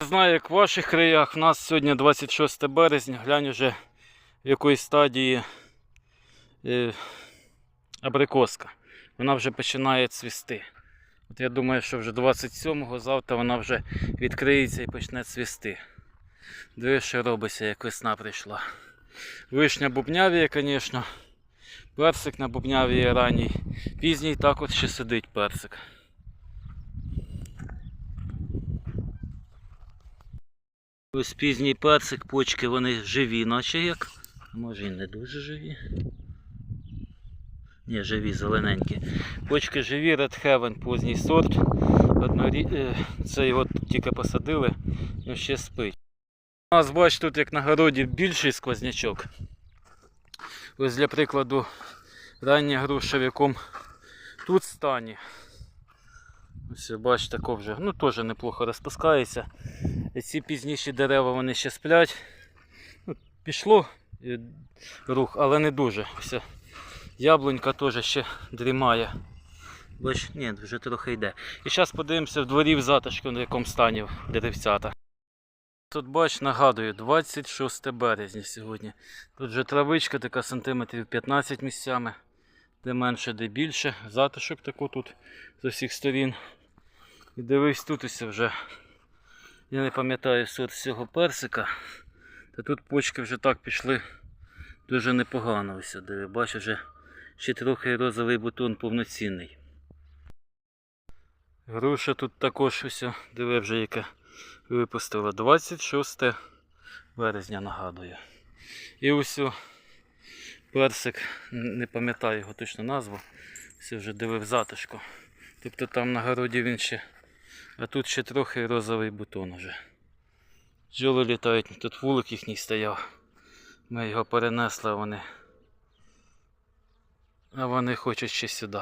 Не знаю, як в ваших краях. У нас сьогодні 26 березня. Глянь уже в якої стадії е, абрикоска. Вона вже починає цвісти. От я думаю, що вже 27-го завтра вона вже відкриється і почне цвісти. Диви, що робиться, як весна прийшла. Вишня бубнявіє, звісно. Персик на бубнявіє ранній. Пізній так от ще сидить персик. Ось пізній персик, почки вони живі, наче як. Може і не дуже живі. Ні, живі, зелененькі. Почки живі, Red Heaven, поздній сорт. Однорі... е, Це його тільки посадили, він ще спить. У нас, бач, тут як на городі більший сквознячок. Ось для прикладу в якому тут стані. Ось бач, тако вже, ну теж неплохо розпускається. Ці пізніші дерева вони ще сплять. Ну, пішло рух, але не дуже. Все. Яблунька теж ще дрімає. Бач, ні, вже трохи йде. І зараз подивимося в дворі в затишку, на якому стані деревцята. Тут бач, нагадую, 26 березня сьогодні. Тут вже травичка така сантиметрів 15 місцями, де менше, де більше. Затишок тако тут з усіх сторін. І дивись, тут ось вже. Я не пам'ятаю сорт цього персика. Та тут почки вже так пішли дуже непогано. Ось, де бачу вже ще трохи розовий бутон повноцінний. Груша тут також ось, диви вже яке випустила 26 березня, нагадую. І ось персик, не пам'ятаю його точну назву, все вже дивив затишку. Тобто там на городі він ще, а тут ще трохи розовий бутон уже. Бджоли літають, тут вулик їхній стояв. Ми його перенесли, вони. А вони хочуть ще сюди.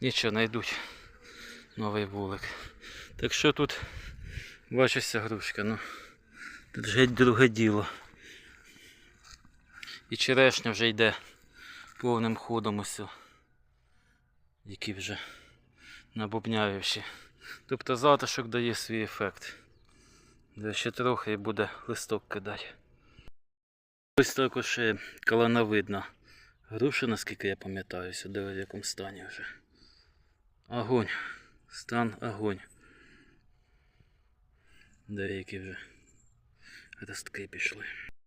Нічого, знайдуть новий вулик. Так що тут бачиться грушка, ну тут геть друге діло. І черешня вже йде повним ходом ось. Які вже набубняючі. Тобто затишок дає свій ефект. Де ще трохи і буде листок кидати. Ось також калановидна груша, наскільки я пам'ятаю, сюди в якому стані вже. Огонь. Стан огонь. Деякі вже ростки пішли.